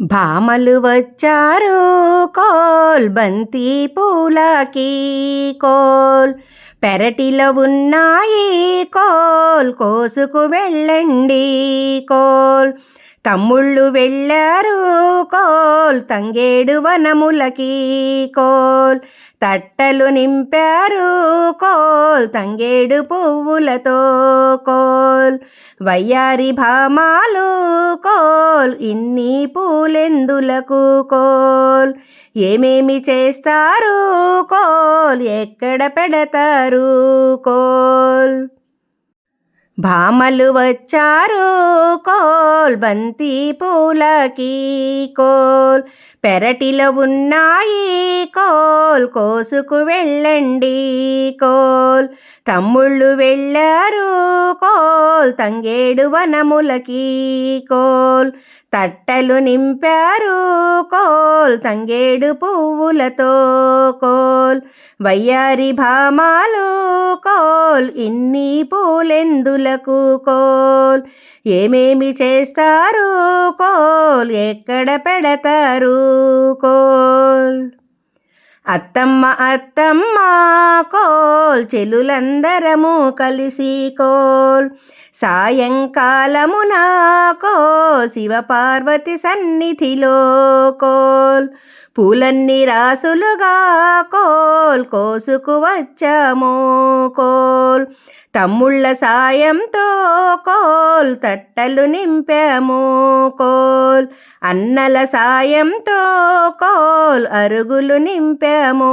భామలు వచ్చారు కోల్ బంతి పూలకి కోల్. పెరటిలో ఉన్నాయి కోల్ కోసుకు వెళ్ళండి కోల్. తమ్ముళ్ళు వెళ్ళారు కోల్ తంగేడు వనములకి కోల్. తట్టలు నింపారు కోల్ తంగేడు పువ్వులతో కోల్. వయ్యారి భామాలు కోల్ ఇన్ని పూలెందులకు కోల్? ఏమేమి చేస్తారు కోల్ ఎక్కడ పెడతారు కోల్? భామలు వచ్చారు కోల్ బంతి పూలకి కోల్. పెరటిలో ఉన్నాయి కోల్ కోసుకు వెళ్ళండి కోల్. తమ్ముళ్ళు వెళ్ళారు కోల్ తంగేడు వనములకి కోల్. తట్టలు నింపారు కోల్ తంగేడు పువ్వులతో కోల్. వయ్యారి భామాలు కోల్ ఇన్ని పూలెందులకు కోల్. ఏమేమి చేస్తారు కోల్ ఎక్కడ పెడతారు కోల్. అత్తమ్మ అత్తమ్మ కోల్ చెలులందరము కలిసి కోల్. సాయంకాలమున కో శివపార్వతి సన్నిధిలో కోల్. పూలన్నీ రాసులుగా కోల్ కోసుకు వచ్చము కోల్. తమ్ముళ్ళ సాయంతో కోల్ తట్టలు నింపాము కోల్. అన్నల సాయంతో కోల్ అరుగులు నింపాము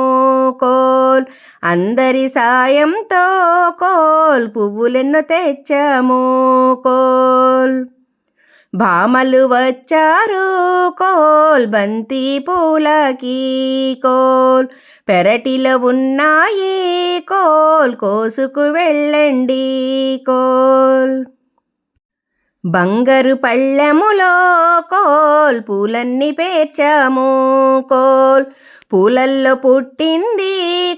కోల్. అందరి సాయంతో కోల్ పువ్వులెన్నో తెచ్చాము కోల్. భామలు వచ్చారు కోల్ బంతి పూలకి కోల్. పెరటిలో ఉన్నాయి కోల్ కోసుకు వెళ్ళండి కోల్. బంగారు పళ్ళెములో కోల్ పూలన్నీ పేర్చాము కోల్. పూలల్లో పుట్టింది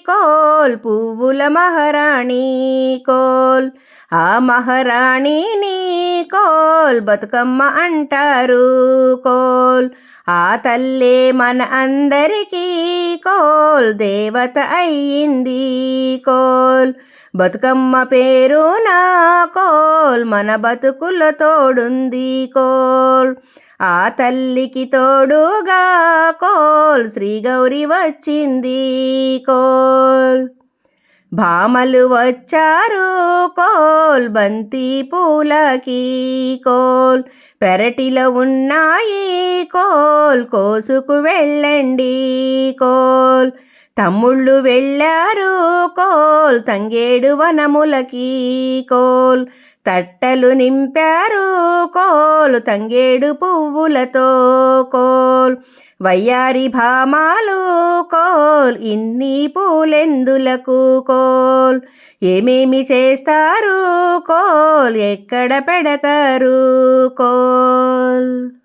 కోల్ పువ్వుల మహారాణి కోల్. ఆ మహారాణిని కోల్ బతుకమ్మ అంటారు. కోల్ ఆ తల్లే మన అందరికీ. కోల్ దేవత అయ్యింది. కోల్ బతుకమ్మ పేరు నా కోల్ మన బతుకుల తోడుంది. కోల్ ఆ తల్లికి తోడుగా కోల్ శ్రీ గౌరి వచ్చింది. కోల్ భామలు వచ్చారు కోల్ బంతి పూలకి కోల్. పెరటిలో ఉన్నాయి కోల్ కోసుకు వెళ్ళండి కోల్. తమ్ముళ్ళు వెళ్ళారు కోల్ తంగేడు వనములకి కోల్. తట్టలు నింపారు కోలు తంగేడు పువ్వులతో కోల్. వయ్యారి భామాలు కోల్ ఇన్ని పూలెందులకు కోల్? ఏమేమి చేస్తారు కోల్? ఎక్కడ పెడతారు కోల్?